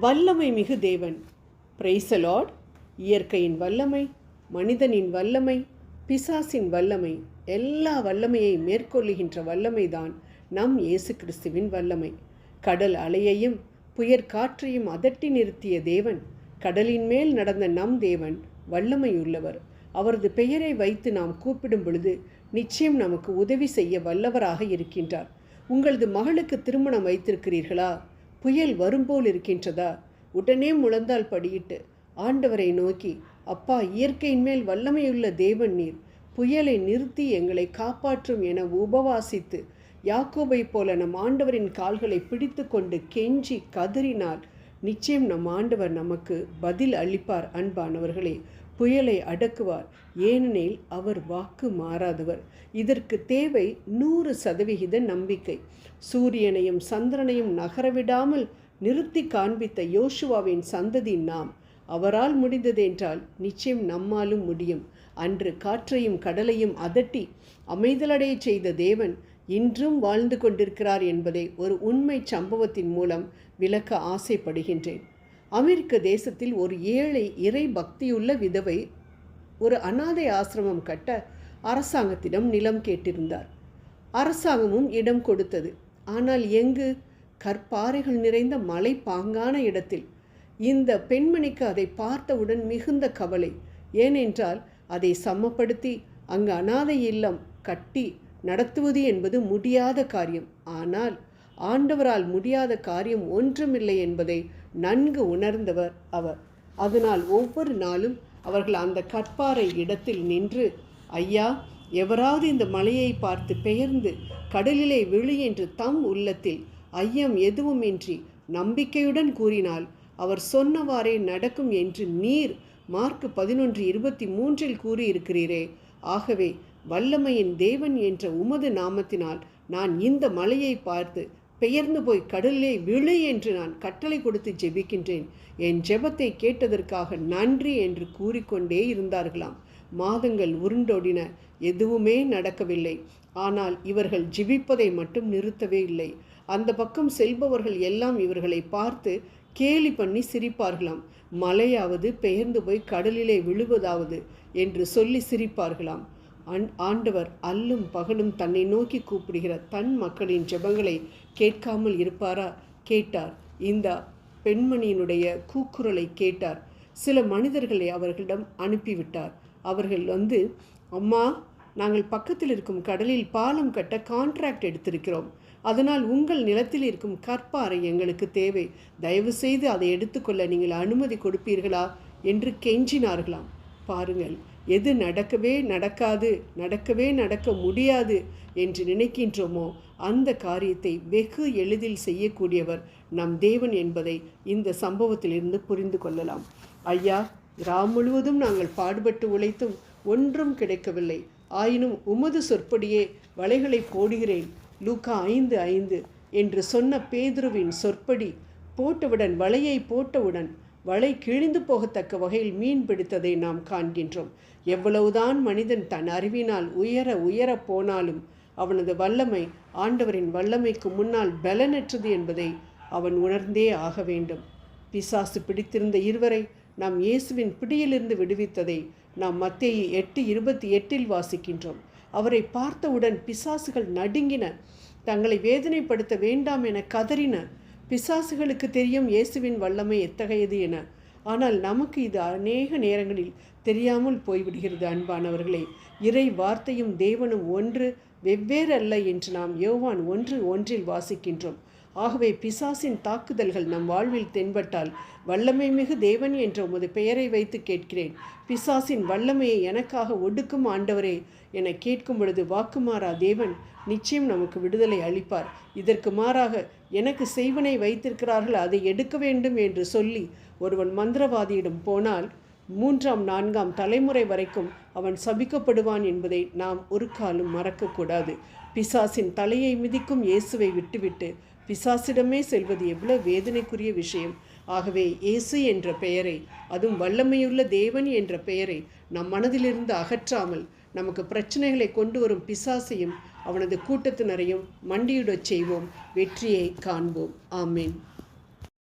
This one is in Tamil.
வல்லமை மிகு தேவன். பிரைசலாட் இயற்கையின் வல்லமை மனிதனின் வல்லமை பிசாசின் வல்லமை எல்லா வல்லமையை மேற்கொள்ளுகின்ற வல்லமைதான் நம் இயேசு கிறிஸ்துவின் வல்லமை. கடல் அலையையும் புயற் காற்றையும் அதட்டி நிறுத்திய தேவன் கடலின் மேல் நடந்த நம் தேவன் வல்லமையுள்ளவர். அவரது பெயரை வைத்து நாம் கூப்பிடும் பொழுது நிச்சயம் நமக்கு உதவி செய்ய வல்லவராக இருக்கின்றார். உங்களது மகளுக்கு திருமணம் வைத்திருக்கிறீர்களா? புயல் வரும்போல் இருக்கின்றதா? உடனே முழந்தால் படியிட்டு ஆண்டவரை நோக்கி அப்பா இயற்கையின் மேல் வல்லமையுள்ள தேவன் நீர் புயலை நிறுத்தி எங்களை காப்பாற்றும் என உபவாசித்து யாக்கோபை போல நம் ஆண்டவரின் கால்களை பிடித்து கொண்டு கெஞ்சி கதறினால் நிச்சயம் நம் ஆண்டவர் நமக்கு பதில் அளிப்பார் அன்பானவர்களே. புயலை அடக்குவார். ஏனெனில் அவர் வாக்கு மாறாதவர். இதற்கு தேவை நூறு சதவிகித நம்பிக்கை. சூரியனையும் சந்திரனையும் நகரவிடாமல் நிறுத்தி காண்பித்த யோசுவாவின் சந்ததி நாம். அவரால் முடிந்ததென்றால் நிச்சயம் நம்மாலும் முடியும். அன்று காற்றையும் கடலையும் அதட்டி அமைதலடையச் செய்த தேவன் இன்றும் வாழ்ந்து கொண்டிருக்கிறார் என்பதை ஒரு உண்மை சம்பவத்தின் மூலம் விளக்க ஆசைப்படுகின்றேன். அமெரிக்க தேசத்தில் ஒரு ஏழை இறை பக்தியுள்ள விதவை ஒரு அனாதை ஆசிரமம் கட்ட அரசாங்கத்திடம் நிலம் கேட்டிருந்தார். அரசாங்கமும் இடம் கொடுத்தது. ஆனால் எங்கு? கற்பாறைகள் நிறைந்த மலை பாங்கான இடத்தில். இந்த பெண்மணிக்கு அதை பார்த்தவுடன் மிகுந்த கவலை. ஏனென்றால் அதை சமப்படுத்தி அங்கு அனாதை இல்லம் கட்டி நடத்துவது என்பது முடியாத காரியம். ஆனால் ஆண்டவரால் முடியாத காரியம் ஒன்றுமில்லை என்பதை நன்கு உணர்ந்தவர் அவர். அதனால் ஒவ்வொரு நாளும் அவர்கள் அந்த கற்பாறை இடத்தில் நின்று ஐயா எவராவது இந்த மலையை பார்த்து பெயர்ந்து கடலிலே விழு என்று தம் உள்ளத்தில் ஐயம் எதுவுமின்றி நம்பிக்கையுடன் கூறினால் அவர் சொன்னவாறே நடக்கும் என்று நீர் மார்க் பதினொன்று இருபத்தி மூன்றில் கூறியிருக்கிறீரே. ஆகவே வல்லமையின் தேவன் என்ற உமது நாமத்தினால் நான் இந்த மலையை பார்த்து பெயர்ந்து போய் கடலிலே விழு என்று நான் கட்டளை கொடுத்து ஜெபிக்கின்றேன். என் ஜெபத்தை கேட்டதற்காக நன்றி என்று கூறிக்கொண்டே இருந்தார்களாம். மாதங்கள் உருண்டோடின. எதுவுமே நடக்கவில்லை. ஆனால் இவர்கள் ஜிபிப்பதை மட்டும் நிறுத்தவே இல்லை. அந்த பக்கம் செல்பவர்கள் எல்லாம் இவர்களை பார்த்து கேலி பண்ணி சிரிப்பார்களாம். மலையாவது பெயர்ந்து போய் கடலிலே விழுவதாவது என்று சொல்லி சிரிப்பார்களாம். ஆண்டவர் அல்லும் பகலும் தன்னை நோக்கி கூப்பிடுகிற தன் மக்களின் ஜெபங்களை கேட்காமல் இருப்பாரா? கேட்டார். இந்த பெண்மணியினுடைய கூக்குரலை கேட்டார். சில மனிதர்களை அவர்களிடம் அனுப்பிவிட்டார். அவர்கள் வந்து அம்மா நாங்கள் பக்கத்தில் இருக்கும் கடலில் பாலம் கட்ட கான்ட்ராக்ட் எடுத்திருக்கிறோம். அதனால் உங்கள் நிலத்தில் இருக்கும் கற்பாறை எங்களுக்கு தேவை. தயவு செய்து அதை எடுத்துக்கொள்ள நீங்கள் அனுமதி கொடுப்பீர்களா? என்று கெஞ்சினார்களாம். பாருங்கள் எது நடக்கவே நடக்காது நடக்கவே நடக்க முடியாது என்று நினைக்கின்றோமோ அந்த காரியத்தை வெகு எளிதில் செய்யக்கூடியவர் நம் தேவன் என்பதை இந்த சம்பவத்திலிருந்து புரிந்து கொள்ளலாம். ஐயா கிராம் முழுவதும் நாங்கள் பாடுபட்டு உழைத்தும் ஒன்றும் கிடைக்கவில்லை. ஆயினும் உமது சொற்படியே வலைகளை போடுகிறேன். லூக்கா ஐந்து ஐந்து என்று சொன்ன பேதுருவின் சொற்படி போட்டவுடன் வலையை போட்டவுடன் வலை கிழிந்து போகத்தக்க வகையில் மீன் பிடித்ததை நாம் காண்கின்றோம். எவ்வளவுதான் மனிதன் தன் அறிவினால் உயர உயர போனாலும் அவனது வல்லமை ஆண்டவரின் வல்லமைக்கு முன்னால் பலனற்றது என்பதை அவன் உணர்ந்தே ஆக வேண்டும். பிசாசு பிடித்திருந்த இருவரை நாம் இயேசுவின் பிடியிலிருந்து விடுவித்ததை நாம் மத்தேயு எட்டு இருபத்தி எட்டில் வாசிக்கின்றோம். அவரை பார்த்தவுடன் பிசாசுகள் நடுங்கின. தங்களை வேதனைப்படுத்த வேண்டாம் என கதறின. பிசாசுகளுக்கு தெரியும் இயேசுவின் வல்லமை எத்தகையது என. ஆனால் நமக்கு இது அநேக நேரங்களில் தெரியாமல் போய்விடுகிறது அன்பானவர்களே. இறை வார்த்தையும் தேவனும் ஒன்று வெவ்வேறு அல்ல என்று நாம் யோவான் ஒன்று ஒன்றில் வாசிக்கின்றோம். ஆகவே பிசாசின் தாக்குதல்கள் நம் வாழ்வில் தென்பட்டால் வல்லமை மிகு தேவன் என்ற உமது பெயரை வைத்து கேட்கிறேன். பிசாசின் வல்லமையை எனக்காக ஒடுக்கும் ஆண்டவரே என கேட்கும் பொழுது வாக்குமாறா தேவன் நிச்சயம் நமக்கு விடுதலை அளிப்பார். இதற்கு மாறாக எனக்கு செய்வனை வைத்திருக்கிறார்கள் அதை எடுக்க வேண்டும் என்று சொல்லி ஒருவன் மந்திரவாதியிடம் போனால் மூன்றாம் நான்காம் தலைமுறை வரைக்கும் அவன் சபிக்கப்படுவான் என்பதை நாம் ஒரு காலம் மறக்கக்கூடாது. பிசாசின் தலையை மிதிக்கும் இயேசுவை விட்டுவிட்டு பிசாசிடமே செல்வது எவ்வளவு வேதனைக்குரிய விஷயம். ஆகவே இயேசு என்ற பெயரை அதுவும் வல்லமையுள்ள தேவன் என்ற பெயரை நம் மனதிலிருந்து அகற்றாமல் நமக்கு பிரச்சனைகளை கொண்டு வரும் பிசாசையும் அவனது கூட்டத்தினரையும் மண்டியிடச் செய்வோம் வெற்றியை காண்போம். ஆமீன்.